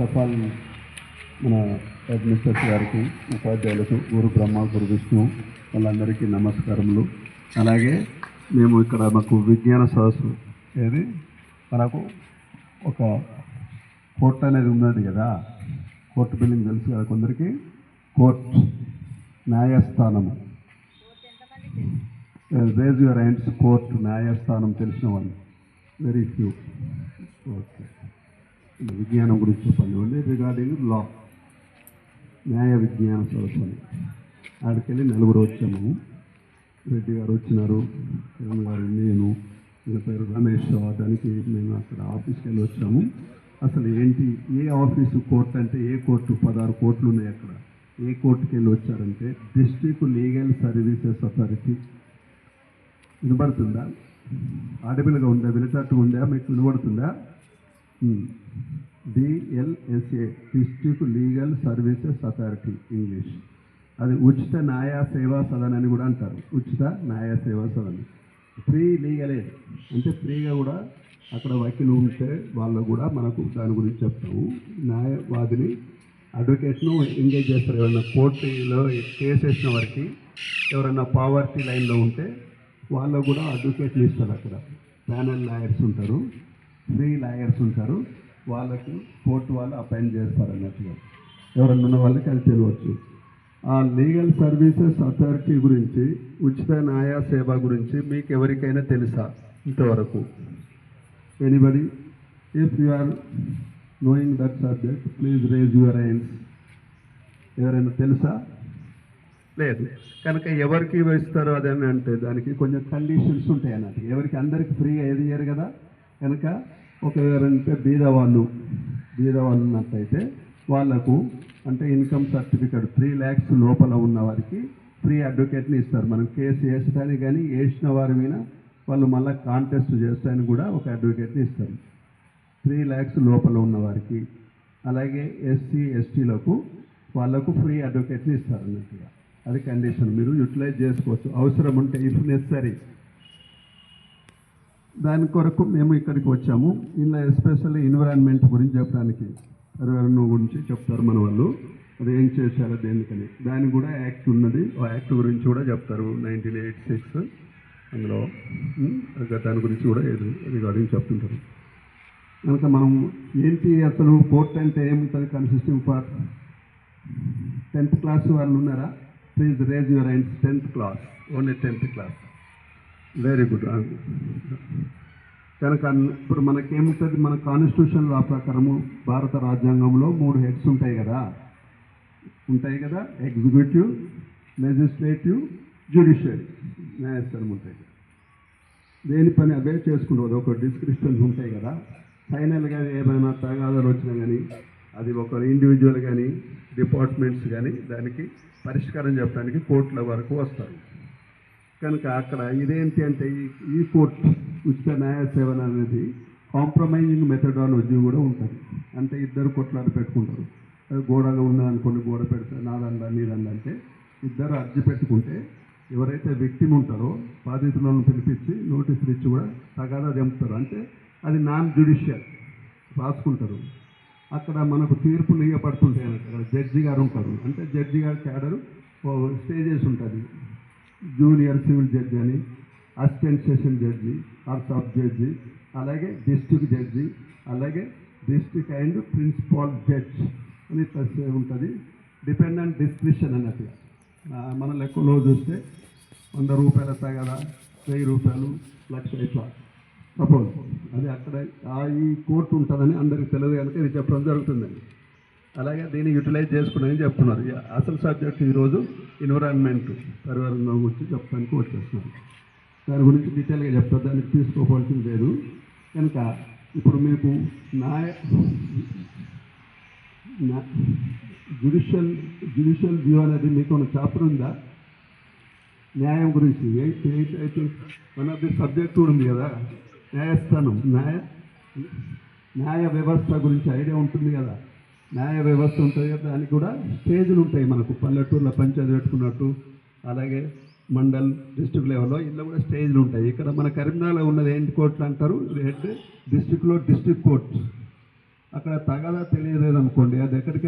First of all మన administrator గారికి ఉపాధ్యాయులకు గురు బ్రహ్మ గురు విష్ణు వాళ్ళందరికీ నమస్కారములు. అలాగే మేము ఇక్కడ మాకు విజ్ఞాన సదస్సు ఏది? మనకు ఒక కోర్ట్ అనేది ఉన్నది కదా? కోర్టు బిల్డింగ్ తెలుసు కదా కొందరికి? కోర్ట్ న్యాయస్థానము. రేజ్ యువర్ హ్యాండ్స్ కోర్టు న్యాయస్థానం తెలిసిన వాళ్ళు. వెరీ ఫ్యూ ఓకే విజ్ఞానం గురించి చెప్పండి. రిగార్డింగ్ లా న్యాయ విజ్ఞాన సదస్సు ఆడికెళ్ళి నలుగురు వచ్చాము. రెడ్డి గారు వచ్చినారు. కిరణ్ గారు నేను నా పేరు రమేష్. దానికి మేము అక్కడ ఆఫీస్కి వెళ్ళి వచ్చాము. అసలు ఏంటి? ఏ ఆఫీసు కోర్టు అంటే ఏ కోర్టు? పదహారు కోర్టులు ఉన్నాయి అక్కడ. ఏ కోర్టుకి వెళ్ళి వచ్చారంటే డిస్ట్రిక్ట్ లీగల్ సర్వీసెస్ అథారిటీ. వినబడుతుందా? ఆడబిల్గా ఉందా? వినటట్టుగా ఉందా? మీకు వినబడుతుందా? DLSA district legal services authority English అది ఉచిత న్యాయ సేవా సదన్ అని కూడా అంటారు. ఉచిత న్యాయ సేవా సదన్. ఫ్రీ లీగల్ ఎయిడ్ అంటే ఫ్రీగా కూడా అక్కడ వకీలు ఉంటే వాళ్ళు కూడా మనకు దాని గురించి చెప్తాము. న్యాయవాదిని అడ్వకేట్ను ఎంగేజ్ చేస్తారు. ఎవరైనా కోర్టులో కేసు వేసిన వారికి ఎవరైనా పావర్టీ లైన్లో ఉంటే వాళ్ళకు కూడా అడ్వకేట్లు ఇస్తారు అక్కడ. ప్యానల్ లాయర్స్ ఉంటారు. ఫ్రీ లాయర్స్ ఉంటారు. వాళ్ళకు కోర్టు వాళ్ళు అపాయింట్ చేస్తారు అన్నట్టుగా. ఎవరన్నా ఉన్న వాళ్ళకి అది తెలియవచ్చు. ఆ లీగల్ సర్వీసెస్ అథారిటీ గురించి ఉచిత న్యాయ సేవ గురించి మీకు ఎవరికైనా తెలుసా ఇంతవరకు? Anybody if you are knowing that subject please raise your hands ఎవరైనా తెలుసా? లేదు. కనుక ఎవరికి ఇస్తారో అదని అంటే దానికి కొంచెం కండిషన్స్ ఉంటాయి అన్నట్టు. ఎవరికి అందరికి ఫ్రీగా ఏది ఇయ్యరు కదా? కనుక ఒక ఎవరంటే బీదవాళ్ళు బీదవాళ్ళు ఉన్నట్టయితే వాళ్ళకు అంటే ఇన్కమ్ సర్టిఫికేట్ త్రీ ల్యాక్స్ లోపల ఉన్న వారికి ఫ్రీ అడ్వకేట్ని ఇస్తారు. మనం కేసు వేసడానికి కానీ వేసిన వారి మీద వాళ్ళు మళ్ళీ కాంటెస్ట్ చేస్తాయని కూడా ఒక అడ్వకేట్ని ఇస్తారు. త్రీ ల్యాక్స్ లోపల ఉన్న వారికి. అలాగే ఎస్సీ ఎస్టీలకు వాళ్ళకు ఫ్రీ అడ్వకేట్ని ఇస్తారు అన్నట్టుగా. అది కండిషన్ మీరు యూటిలైజ్ చేసుకోవచ్చు. అవసరం ఉంటే ఇఫ్ నెసరీ దాని కొరకు మేము ఇక్కడికి వచ్చాము. ఇలా ఎస్పెషల్లీ ఎన్విరాన్మెంట్ గురించి చెప్పడానికి పర్యావరణం గురించి చెప్తారు మన వాళ్ళు. అది ఏం చేశారో దేనికని. దాని కూడా యాక్ట్ ఉన్నది. ఆ యాక్ట్ గురించి కూడా చెప్తారు. నైన్టీన్ ఎయిటీ సిక్స్ అందులో. దాని గురించి కూడా రిగార్డింగ్ చెప్తుంటారు. కనుక మనం ఏంటి అసలు కోర్ట్ అంటే ఏముంటుంది? కన్సిస్టింగ్ ఫర్ టెన్త్ క్లాస్ వాళ్ళు ఉన్నారా? Please raise your hands tenth class only tenth class very good uh, కనుక ఇప్పుడు మనకేముంటుంది? మన కాన్స్టిట్యూషన్ లా ప్రకారము భారత రాజ్యాంగంలో మూడు హెడ్స్ ఉంటాయి కదా. ఉంటాయి కదా? ఎగ్జిక్యూటివ్ లెజిస్లేటివ్ జ్యుడిషియరీ న్యాయస్థానం ఉంటాయి దేని పని అవే చేసుకుంటుంది ఒక డిస్క్రిప్షన్స్ ఉంటాయి కదా. ఫైనల్గా ఏమైనా తగాదాలు వచ్చినా కానీ అది ఒక ఇండివిజువల్ కానీ డిపార్ట్మెంట్స్ కానీ దానికి పరిష్కారం చెప్పడానికి కోర్టుల వరకు వస్తారు. కనుక అక్కడ ఇదేంటి అంటే ఈ- ఈ కోర్ట్ ఉచిత న్యాయ సేవన అనేది కాంప్రమైజింగ్ మెథడాలజీ కూడా ఉంటుంది. అంటే ఇద్దరు కొట్లాడి పెట్టుకుంటారు. అది గోడగా ఉన్నదనుకోండి గోడ పెడితే నాదండ నీదండ అంటే ఇద్దరు అర్జీ పెట్టుకుంటే ఎవరైతే వ్యక్తిని ఉంటారో బాధితులను పిలిపించి నోటీసులు ఇచ్చి కూడా తగాదా తెంపుతారు. అంటే అది నాన్ జ్యుడిషియల్ రాసుకుంటారు. అక్కడ మనకు తీర్పులు ఇవ్వబడుతుంటాయి అక్కడ. జడ్జి గారు ఉంటారు. అంటే జడ్జి గారి క్యాడరు చేసి ఉంటుంది. జూనియర్ సివిల్ జడ్జి అని assistant session judge or sub judge అలాగే డిస్ట్రిక్ట్ జడ్జి అలాగే డిస్ట్రిక్ట్ అండ్ ప్రిన్సిపాల్ జడ్జ్ అని ఉంటుంది. డిపెండెంట్ డిస్క్రిప్షన్ అన్నట్టుగా మన లెక్కలో చూస్తే వంద రూపాయల తగదా వెయ్యి రూపాయలు లక్ష ఇట్లా. సపోజ్ అది అక్కడ ఆ ఈ కోర్టు ఉంటుందని అందరికి తెలియదు కనుక ఇది చెప్పడం జరుగుతుందండి. అలాగే దీన్ని యూటిలైజ్ చేసుకున్నాయని చెప్తున్నారు. అసలు సబ్జెక్ట్ ఈరోజు ఎన్విరాన్మెంట్ పర్యావరణం గురించి చెప్పడానికి వచ్చేస్తున్నాను దాని గురించి డీటెయిల్గా చెప్తారు. దానికి తీసుకోవాల్సింది లేదు. కనుక ఇప్పుడు మీకు న్యాయ జ్యుడిషియల్ జ్యుడిషియల్ వ్యూ అనేది మీకు ఒక చాప్టర్ ఉందా? న్యాయం గురించి. ఎయిట్ ఎయిత్ అయితే వన్ ఆఫ్ ది సబ్జెక్ట్ కూడా ఉంది కదా. న్యాయస్థానం న్యాయ న్యాయ వ్యవస్థ గురించి ఐడియా ఉంటుంది కదా. న్యాయ వ్యవస్థ ఉంటుంది దానికి కూడా స్టేజ్లు ఉంటాయి మనకు. పల్లెటూరులో పంచాయతీ పెట్టుకున్నట్టు అలాగే మండల్ డిస్ట్రిక్ట్ లెవెల్లో ఇందులో కూడా స్టేజ్లు ఉంటాయి. ఇక్కడ మన కరీంనగర్లో ఉన్నది ఏంటి కోర్టులు అంటారు? హెడ్ డిస్టిక్లో డిస్ట్రిక్ట్ కోర్ట్ అక్కడ తగదా తెలియలేదు అనుకోండి అది ఎక్కడికి